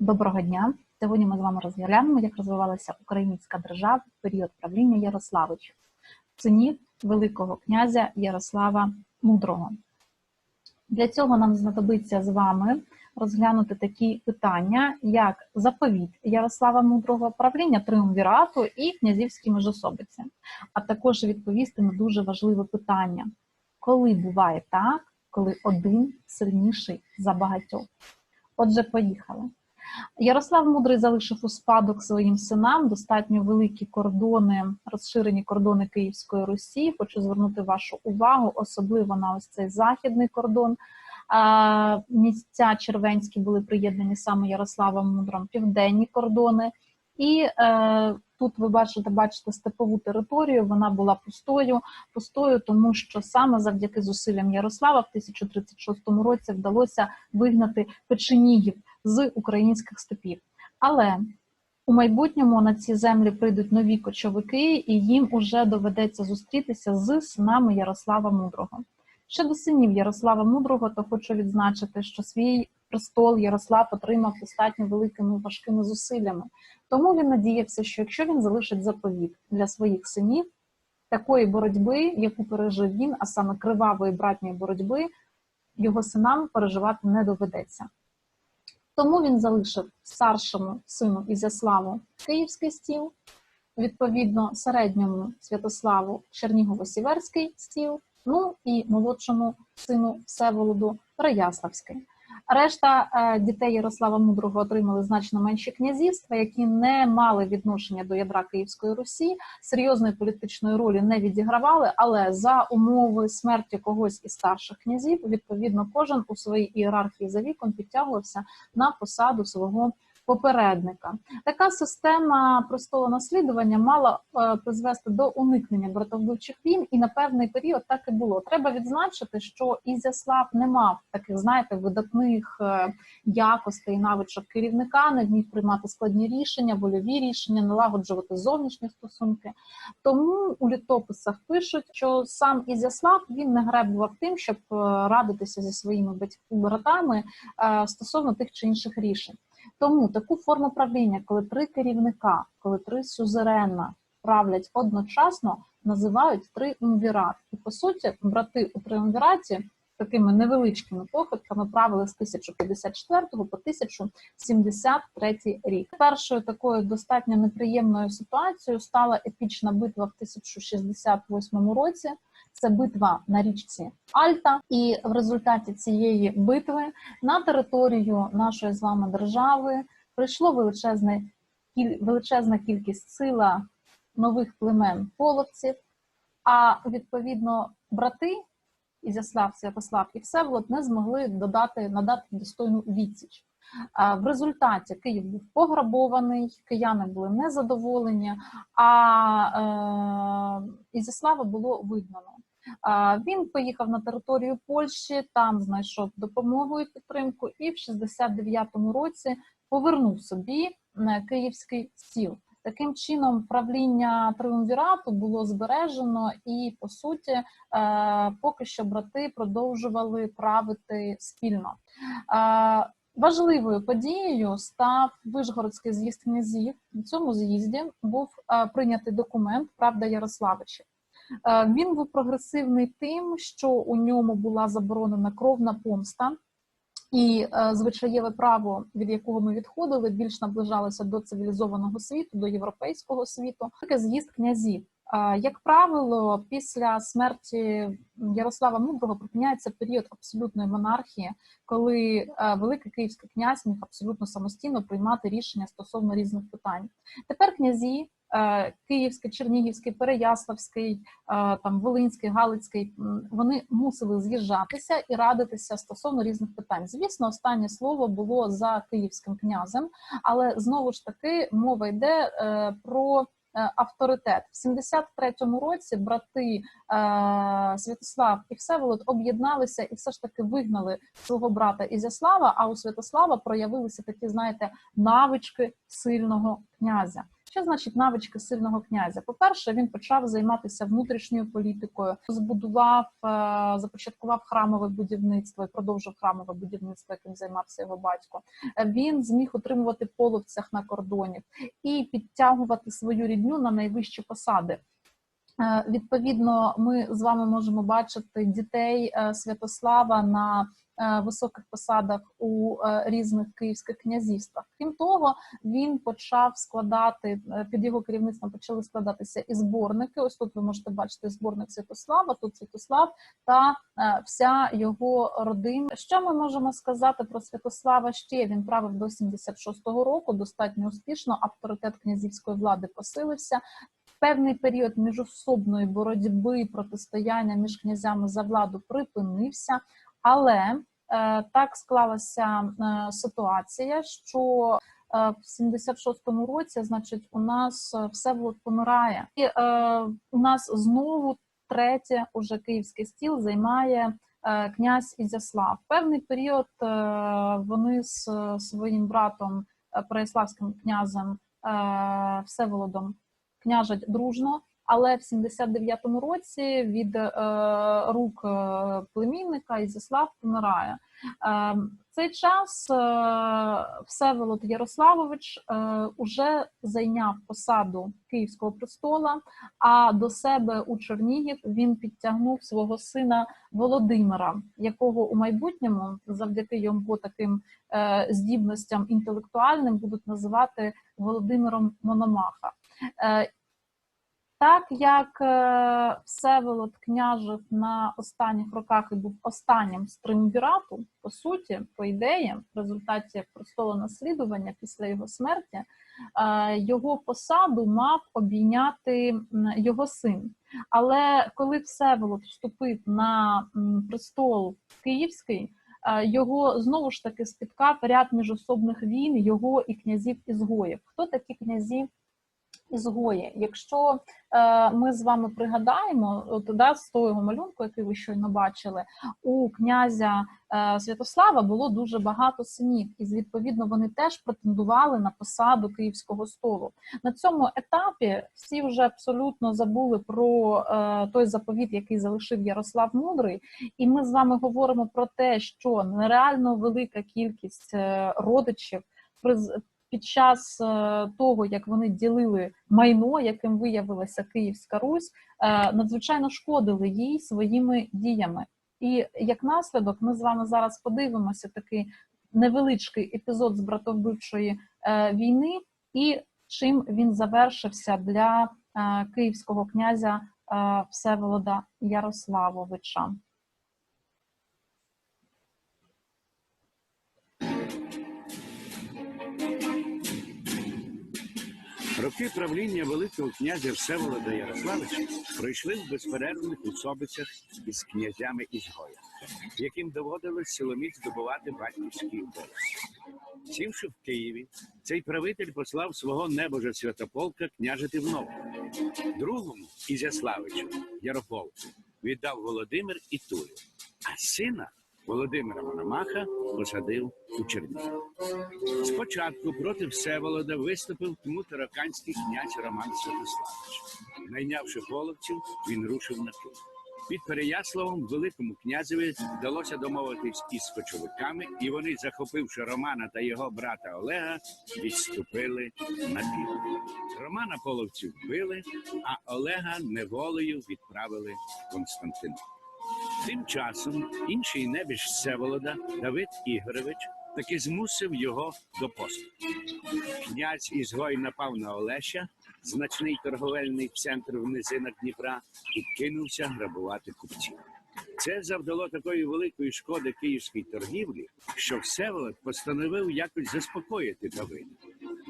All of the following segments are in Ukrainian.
Доброго дня! Сьогодні ми з вами розглянемо, як розвивалася українська держава в період правління Ярославичів, синів Великого князя Ярослава Мудрого. Для цього нам знадобиться з вами розглянути такі питання, як заповіт Ярослава Мудрого, правління триумвірату і князівські межособиці, а також відповісти на дуже важливе питання: коли буває так, коли один сильніший за багатьох? Отже, поїхали. Ярослав Мудрий залишив у спадок своїм синам достатньо великі кордони, розширені кордони Київської Русі. Хочу звернути вашу увагу, особливо на ось цей західний кордон. Місця червенські були приєднані саме Ярославом Мудром, південні кордони. І е, тут ви бачите, бачите степову територію. Вона була пустою, пустою, тому що саме завдяки зусиллям Ярослава в 1036 році вдалося вигнати печенігів з українських степів. Але у майбутньому на ці землі прийдуть нові кочовики, і їм уже доведеться зустрітися з синами Ярослава Мудрого. Щодо синів Ярослава Мудрого, то хочу відзначити, що свій престол Ярослав отримав достатньо великими важкими зусиллями. Тому він надіявся, що якщо він залишить заповіт для своїх синів, такої боротьби, яку пережив він, а саме кривавої братньої боротьби, його синам переживати не доведеться. Тому він залишив старшому сину Ізяславу Київський стіл, відповідно, середньому Святославу Чернігово-Сіверський стіл, ну і молодшому сину Всеволоду Переяславський. Решта е, дітей Ярослава Мудрого отримали значно менші князівства, які не мали відношення до ядра Київської Русі, серйозної політичної ролі не відігравали, але за умови смерті когось із старших князів, відповідно, кожен у своїй ієрархії за віком підтягувався на посаду свого попередника. Така система престолонаслідування мала е, призвести до уникнення братовбивчих війн, і на певний період так і було. Треба відзначити, що Ізяслав не мав таких, знаєте, видатних е, якостей, навичок керівника, не міг приймати складні рішення, вольові рішення, налагоджувати зовнішні стосунки. Тому у літописах пишуть, що сам Ізяслав він не гребував тим, щоб е, радитися зі своїми батьками братами стосовно тих чи інших рішень. Тому таку форму правління, коли три керівника, коли три сюзерена правлять одночасно, називають триумвірат. І по суті, брати у триумвіраті такими невеличкими похибками правили з 1054 по 1073 рік. Першою такою достатньо неприємною ситуацією стала епічна битва в 1068 році. Це битва на річці Альта, і в результаті цієї битви на територію нашої з вами держави прийшло величезне величезна кількість сила нових племен половців. А відповідно брати Ізяслав, Святослав і Всеволод не змогли додати надати достойну відсіч. В результаті Київ був пограбований, кияни були незадоволені, а е, Ізяслава було вигнано. Він поїхав на територію Польщі, там знайшов допомогу і підтримку, і в 69-му році повернув собі е, київський стіл. Таким чином, правління триумвірату було збережено, і по суті, е, поки що брати продовжували правити спільно. Е, важливою подією став Вишгородський з'їзд князів. У цьому з'їзді був прийнятий документ Правда Ярославичів. Він був прогресивний тим, що у ньому була заборонена кровна помста. І е, звичаєве право, від якого ми відходили, більш наближалося до цивілізованого світу, до європейського світу. Таке з'їзд князів. Е, як правило, після смерті Ярослава Мудрого припиняється період абсолютної монархії, коли е, великий київський князь міг абсолютно самостійно приймати рішення стосовно різних питань. Тепер князі Е, Київський, Чернігівський, Переяславський, е, там Волинський, Галицький, вони мусили з'їжджатися і радитися стосовно різних питань. Звісно, останнє слово було за київським князем, але знову ж таки мова йде е, про. Авторитет в 73-му році брати е, Святослав і Всеволод об'єдналися і все ж таки вигнали свого брата Ізяслава. А у Святослава проявилися такі, знаєте, навички сильного князя. Що значить навички сильного князя? По-перше, він почав займатися внутрішньою політикою, збудував, е, започаткував храмове будівництво і продовжив храмове будівництво, яким займався його батько. Е, Він зміг отримувати половцях на кордоні і підтягувати свою рідню на найвищі посади. Е, Відповідно, ми з вами можемо бачити дітей е, Святослава на е, високих посадах у різних київських князівствах. Крім того, він почав складати під його керівництвом почали складатися і зборники. Ось тут ви можете бачити зборник Святослава, тут Святослав та вся його родина. Що ми можемо сказати про Святослава ще? Він правив до 76-го року, достатньо успішно. Авторитет князівської влади посилився. Певний період міжособної боротьби протистояння між князями за владу припинився, але е, так склалася е, ситуація, що е, в 76-му році, значить, у нас е, Всеволод помирає, і е, у нас знову третє уже київський стіл займає е, князь Ізяслав. Певний період е, вони з своїм братом Переяславським князем Всеволодом княжать дружно, але в 79-му році від е, рук е, племінника Ізяслав помирає. Е, в цей час е, Всеволод Ярославович е, уже зайняв посаду Київського престола, а до себе у Чернігів він підтягнув свого сина Володимира, якого у майбутньому, завдяки його таким е, здібностям інтелектуальним, будуть називати Володимиром Мономаха. Е, так як е, Всеволод княжив на останніх роках і був останнім з триумвірату, по суті, по ідеї, в результаті престолонаслідування після його смерті, е, його посаду мав обійняти його син. Але коли Всеволод вступив на престол Київський, е, його знову ж таки спіткав ряд міжособних війн його і князів ізгоїв. Хто такі князі ізгої? Якщо е, ми з вами пригадаємо, от, да, з того малюнку, який ви щойно бачили, у князя е, Святослава було дуже багато синів, і відповідно вони теж претендували на посаду київського столу. На цьому етапі всі вже абсолютно забули про е, той заповіт, який залишив Ярослав Мудрий, і ми з вами говоримо про те, що нереально велика кількість е, родичів приз- під час е, того, як вони ділили майно, яким виявилася Київська Русь, е, надзвичайно шкодили їй своїми діями. І як наслідок, ми з вами зараз подивимося такий невеличкий епізод з братовбивчої е, війни, і чим він завершився для київського князя Всеволода Ярославовича. Роки правління Великого князя Всеволода Ярославича пройшли в безперервних усобицях із князями ізгоя, яким доводилось силоміць здобувати батьківський обов'язок. Сівши в Києві, цей правитель послав свого небожа святополка княжити в Новгород. Другому Ізяславичу Ярополку віддав Володимир і Турю, а сина Володимира Мономаха посадив у Чернігів. Спочатку проти Всеволода виступив тмутараканський князь Роман Святославич. Найнявши половців, він рушив на Київ. Під Переяславом великому князеві вдалося домовитись із кочовиками, і вони, захопивши Романа та його брата Олега, відступили на південь. Романа половців вбили, а Олега неволею відправили в Константинополь. Тим часом інший небіж Всеволода Давид Ігорович таки змусив його до посту. Князь Ізгой напав на Олеся, значний торговельний центр в низинах Дніпра, і кинувся грабувати купців. Це завдало такої великої шкоди київській торгівлі, що Всеволод постановив якось заспокоїти Давида.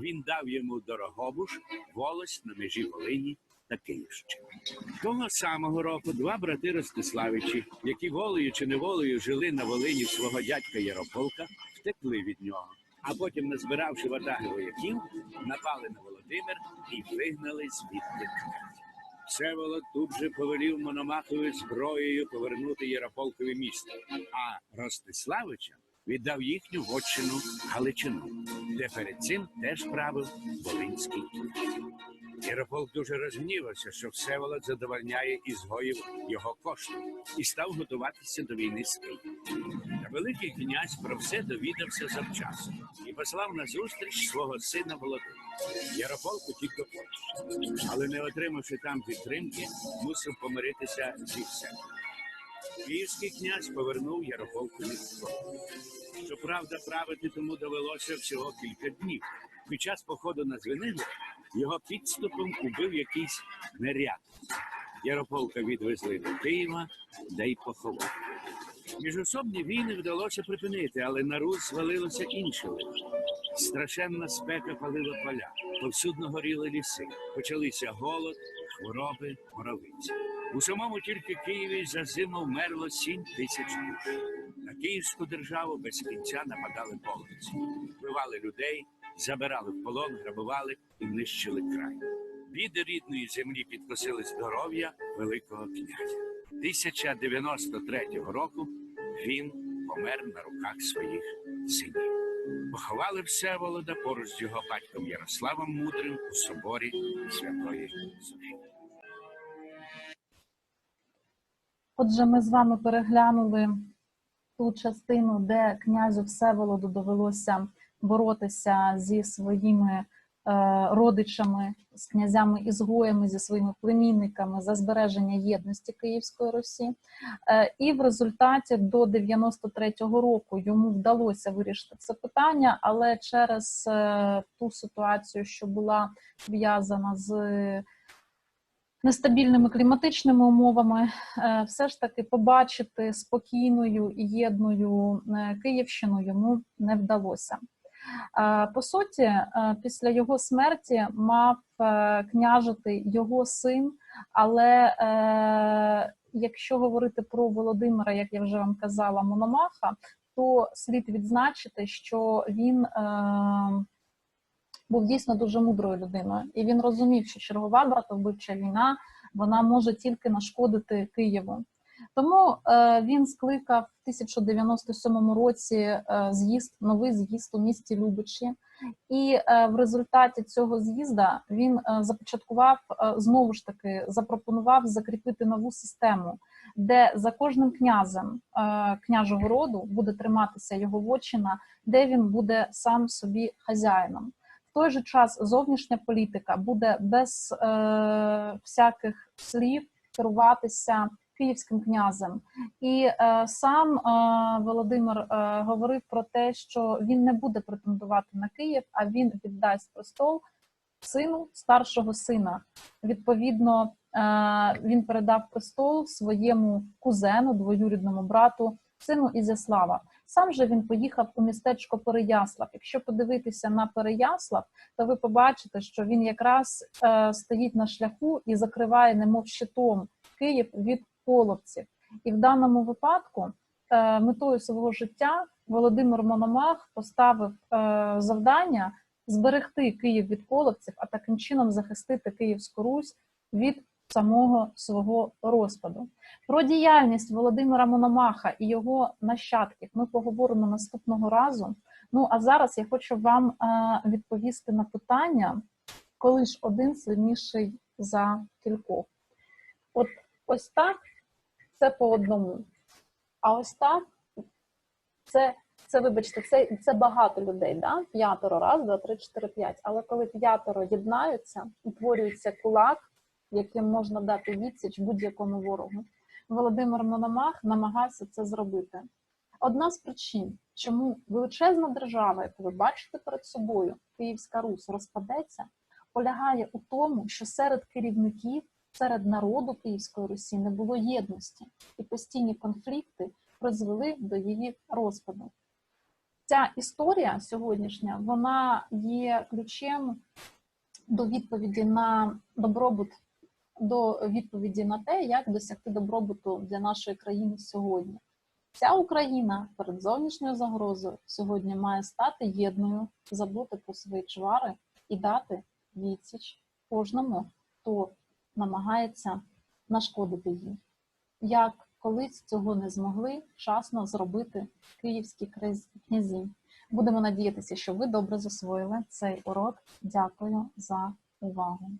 Він дав йому дорогобуш, волость на межі Волині та Київщини. Того самого року два брати Ростиславичі, які волею чи неволею жили на Волині свого дядька Ярополка, втекли від нього. А потім, назбиравши ватаги вояків, напали на Володимир і вигнали звідти. Всеволод тут же повелів Мономахові зброєю повернути Ярополкові місто, а Ростиславича віддав їхню вотчину Галичину, де перед цим теж правив Волинський. Ярополк дуже розгнівався, що Всеволод задовольняє ізгоїв його коштом і став готуватися до війни з Києвом. Великий князь про все довідався завчасно і послав на зустріч свого сина Володимира. Ярополк утік до Польщі, але не отримавши там підтримки, мусив помиритися зі всем. Київський князь повернув Ярополкові зброю. Щоправда, правити тому довелося всього кілька днів. Під час походу на Звенигу його підступом убив якийсь неряд. Ярополка відвезли до Києва, де й поховали. Міжособні війни вдалося припинити, але на Русь звалилося інше лихо. Страшенна спека палила поля, повсюдно горіли ліси, почалися голод, хвороби, моровиці. У самому тільки Києві за зиму вмерло сім тисяч душ. На київську державу без кінця нападали полиці, вбивали людей, забирали в полон, грабували і нищили край. Біди рідної землі підкосили здоров'я Великого князя. 1093 року він помер на руках своїх синів. Поховали Всеволода поруч з його батьком Ярославом Мудрим у соборі Святої Софії. Отже, ми з вами переглянули ту частину, де князю Всеволоду довелося боротися зі своїми е, родичами, з князями ізгоями, зі своїми племінниками за збереження єдності Київської Русі. Е, і в результаті до 93-го року йому вдалося вирішити це питання, але через е, ту ситуацію, що була пов'язана з нестабільними кліматичними умовами, все ж таки побачити спокійною і єдною Київщину йому не вдалося. Е, По суті, е, після його смерті мав е, княжити його син, але якщо говорити про Володимира, як я вже вам казала, Мономаха, то слід відзначити, що він був дійсно дуже мудрою людиною, і він розумів, що чергова братовбивча війна вона може тільки нашкодити Києву. Тому е, він скликав в 1097 році е, з'їзд, новий з'їзд у місті Любичі, і е, в результаті цього з'їзда він започаткував знову ж таки запропонував закріпити нову систему, де за кожним князем княжого роду буде триматися його вотчина, де він буде сам собі хазяїном. В той же час зовнішня політика буде без е, всяких слів керуватися київським князем. І е, сам е, Володимир е, говорив про те, що він не буде претендувати на Київ, а він віддасть престол сину старшого сина. Відповідно, е, він передав престол своєму кузену, двоюрідному брату, сину Ізяслава. Сам же він поїхав у містечко Переяслав. Якщо подивитися на Переяслав, то ви побачите, що він якраз е, стоїть на шляху і закриває, немов щитом, Київ від половців. І в даному випадку е, метою свого життя Володимир Мономах поставив е, завдання зберегти Київ від половців, а таким чином захистити Київську Русь від самого свого розпаду. Про діяльність Володимира Мономаха і його нащадків ми поговоримо наступного разу. Ну а зараз я хочу вам е, відповісти на питання, коли ж один сильніший за кількох. От ось так це по одному. А ось так це, це вибачте, це, це багато людей, да? п'ятеро, раз, два, три, чотири, п'ять. Але коли п'ятеро єднаються, утворюється кулак, яким можна дати відсіч будь-якому ворогу. Володимир Мономах намагався це зробити. Одна з причин, чому величезна держава, яку ви бачите перед собою, Київська Русь, розпадеться, полягає у тому, що серед керівників, серед народу Київської Русі не було єдності, і постійні конфлікти призвели до її розпаду. Ця історія сьогоднішня вона є ключем до відповіді на добробут, до відповіді на те, як досягти добробуту для нашої країни сьогодні. Ця Україна перед зовнішньою загрозою сьогодні має стати єдною, забути про свої чвари і дати відсіч кожному, хто намагається нашкодити їй. Як колись цього не змогли вчасно зробити київські князі. Будемо надіятися, що ви добре засвоїли цей урок. Дякую за увагу.